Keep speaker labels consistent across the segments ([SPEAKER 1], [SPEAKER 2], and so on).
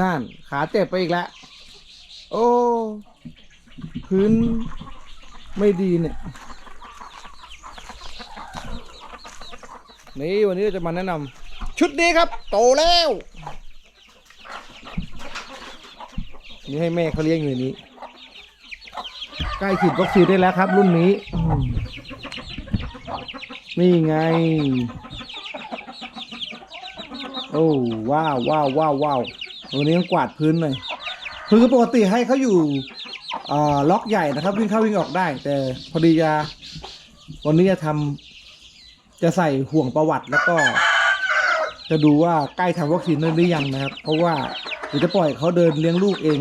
[SPEAKER 1] นั่น ขาเจ็บไปอีกแล้ว โอ้ พื้นไม่ดีเนี่ย นี่วันนี้จะมาแนะนำชุดนี้ครับ โตแล้ว นี่ให้แม่เขาเลี้ยงอยู่นี้ ใกล้ฉีดวัคซีนได้แล้วครับ รุ่นนี้ นี่ไงโอ้ว้าวว้าวว้าวว้าว วันนี้ต้องกวาดพื้นหน่อยคือปกติให้เขาอยู่ล็อกใหญ่นะครับ วิ่งเข้าวิ่งออกได้ แต่พอดีจะวันนี้จะทำจะใส่ห่วงประวัติแล้วก็ จะดูว่าใกล้ทำวัคซีนได้หรือยังนะครับ เพราะว่าเดี๋ยวจะปล่อยเขาเดินเลี้ยงลูกเอง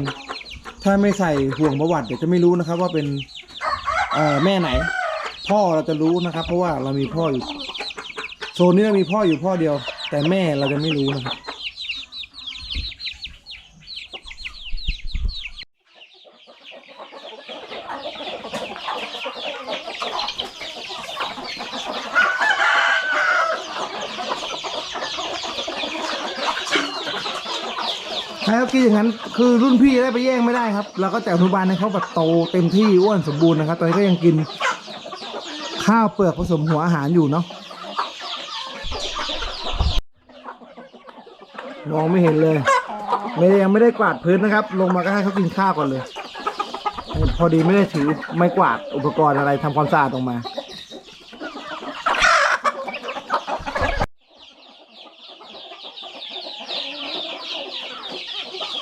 [SPEAKER 1] ถ้าไม่ใส่ห่วงประวัติเดี๋ยวจะไม่รู้นะครับ ว่าเป็นแม่ไหน พ่อเราจะรู้นะครับ เพราะว่าเรามีพ่ออยู่โซนนี้เรามีพ่ออยู่พ่อเดียว แต่แม่เราจะไม่รู้นะครับ ให้เขากินอย่างนั้นคือรุ่นพี่ได้ไปแย่งไม่ได้ครับ เราก็แต่อนุบาลให้เขาแบบโตเต็มที่อ้วนสมบูรณ์นะครับ ตอนนี้ก็ยังกิน ข้าวเปลือกผสมหัวอาหารอยู่เนาะมองไม่เห็นเลย ไม่ได้ยังไม่ได้กวาดพื้นนะครับ ลงมาก็ให้เขากินข้าวก่อนเลย พอดีไม่ได้ถือไม้กวาดอุปกรณ์อะไรทำความสะอาดออกมา
[SPEAKER 2] Oh, my God.